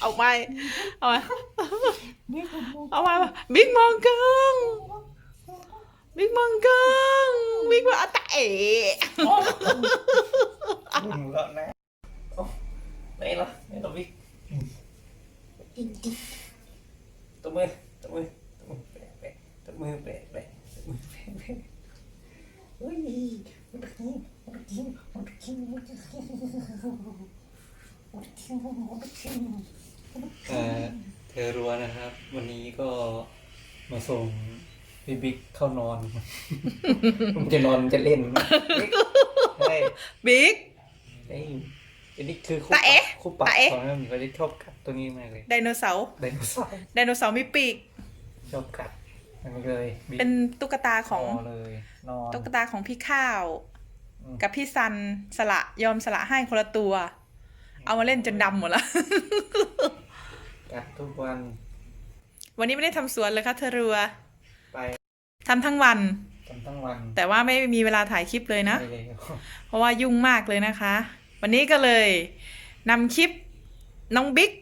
เอาไปเอาไปเอาไปบิ๊กมองกังบิ๊กมองกังบิ๊กว่าตะเอ๋มึงแล้วนะโอ้ไหนล่ะไหนล่ะวิกตัวมือตัวมือตัวมือแปะแปะตัวมือแปะแปะตัวมือแปะแปะเฮ้ยมันตะกี้มันตะกี้มันตะกี้มันตะกี้มันตะกี้มันตะกี้ เอ่อเธอรัวนะครับ วันนี้ก็มาส่งพี่บิ๊กเข้านอนมึงจะนอนมึงจะเล่นเฮ้ยบิ๊กเอ้ยอันนี้คือคู่ตาเอ๊ะคู่ปรับตาเอ๊ะ ของแม่หมีเขาจะชอบกัดตัวนี้มากเลยไดโนเสาร์ไดโนเสาร์ไดโนเสาร์มีปีก ชอบกัดอันนี้เลยบิ๊กเป็นตุ๊กตาของนนเลยนอนตุ๊กตาของพี่ข้าวอืมกับพี่ซันสละยอมสละให้คนละตัว เอามาเล่นจนดำหมดละกัดทุกวัน วันนี้ไม่ได้ทำสวนเลยค่ะเธอรัวไปทำทั้งวันจนทั้งวันแต่ว่าไม่มีเวลาถ่ายคลิปเลยนะ ไปเลยเพราะว่ายุ่งมากเลยนะคะ วันนี้ก็เลยนำคลิปน้องบิ๊ก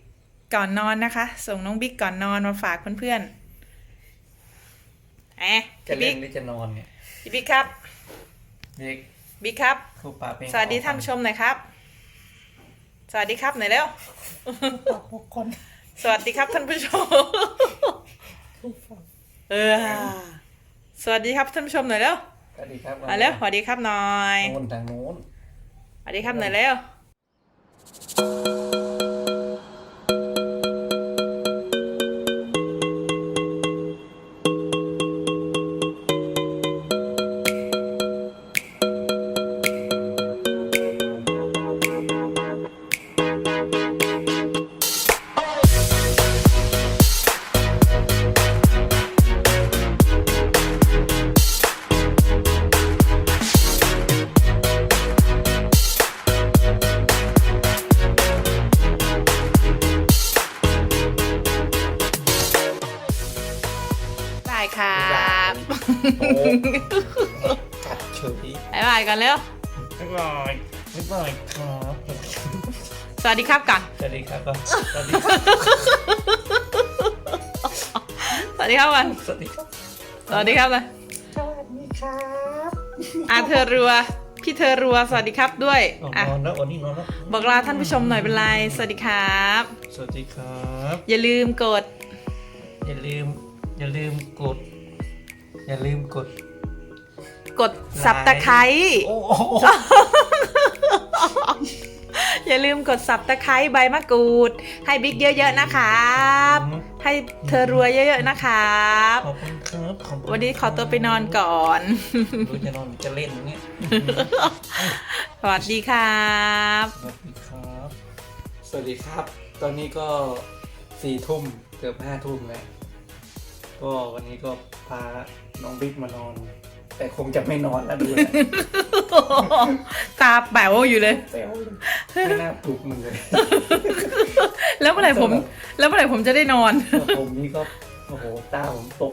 ก่อนนอนนะคะ ส่งน้องบิ๊กก่อนนอนมาฝากเพื่อนๆแอะจะพี่เล่บิ๊นกหรือจะนอนเนี่ยพี่บิ๊กครับบิ๊กบิ๊กครับคู่ปรับเป็นสวัสดีท่านผู้ชมหน่อยครับ สวัสดีครับหน่อยเร็วคนสวัสดีครับท่านผู้ชมเออ สวัสดีครับท่านผู้ชมหน่อยเร็วสวัสดีครับมาเร็วสวัสดีครับหน่อยโน่นทางโน้น สวัสดีครับหน่อยเร็ว ครับโอ้กัดเฉยบ๊ายบายกันเร็วไม่บ่อยไม่บ่อยครับสวัสดีครับกันสวัสดีครับก่อนสวัสดีครับสวัสดีครับกันสวัสดีครับสวัสดีครับเลยสวัสดีครับอะเธอรัวพี่เธอรัวสวัสดีครับด้วยอ๋ออะนอนแล้ววันนี้นอนแล้วบอกลาท่านผู้ชมหน่อยเป็นไรสวัสดีครับ สวัสดีครับ อย่าลืมกด อย่าลืม อย่าลืมกด อย่าลืมกด กดสับตะไคร้โอ้โหอย่าลืมกดสับตะไคร้ใบมะกรูด ให้บิ๊กเยอะ ๆ นะครับ ให้เธอรัวเยอะๆนะครับขอบคุณครับขอบคุณวันนี้ขอตัวไปนอนก่อนดูจะนอนจะเล่นเนี่ยสวัสดีครับ สวัสดีครับ สวัสดีครับ ตอนนี้ก็สี่ทุ่มเกือบห้าทุ่มแล้ว ก็วันนี้ก็พาน้องบิ๊กมานอน แต่คงจะไม่นอนแล้วดูนะตาแป๋วอยู่เลยแซวเลยไม่น่าปลุกมึงเลย แล้วเมื่อไหร่ผม แล้วเมื่อไหร่ผมจะได้นอน ผมนี่ก็โอ้โหตาผมตก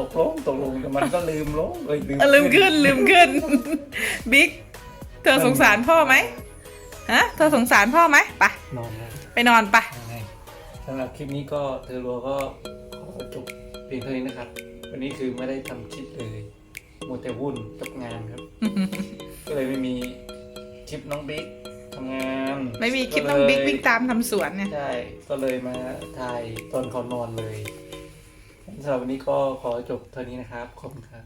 ตกลงตกลงแต่มันก็ลืมลงเลยลืมลืมขึ้นลืมขึ้นบิ๊กเธอสงสารพ่อไหมฮะเธอสงสารพ่อไหมไปนอนแล้วไปนอนไปยังไงสำหรับคลิปนี้ก็เธอรัวก็ขอจบ เพียงเท่านี้นะครับ วันนี้คือไม่ได้ทำคลิปเลยมัวแต่วุ่นกับงานครับ ก็เลยไม่มีคลิปน้องบิ๊กทำงาน ไม่มีคลิปน้องบิ๊กวิ่งตามทำสวนเนี่ยใช่ก็เลยมาถ่ายตอนเขานอนเลยสำหรับวันนี้ก็ขอจบเท่านี้นะครับขอบคุณครับ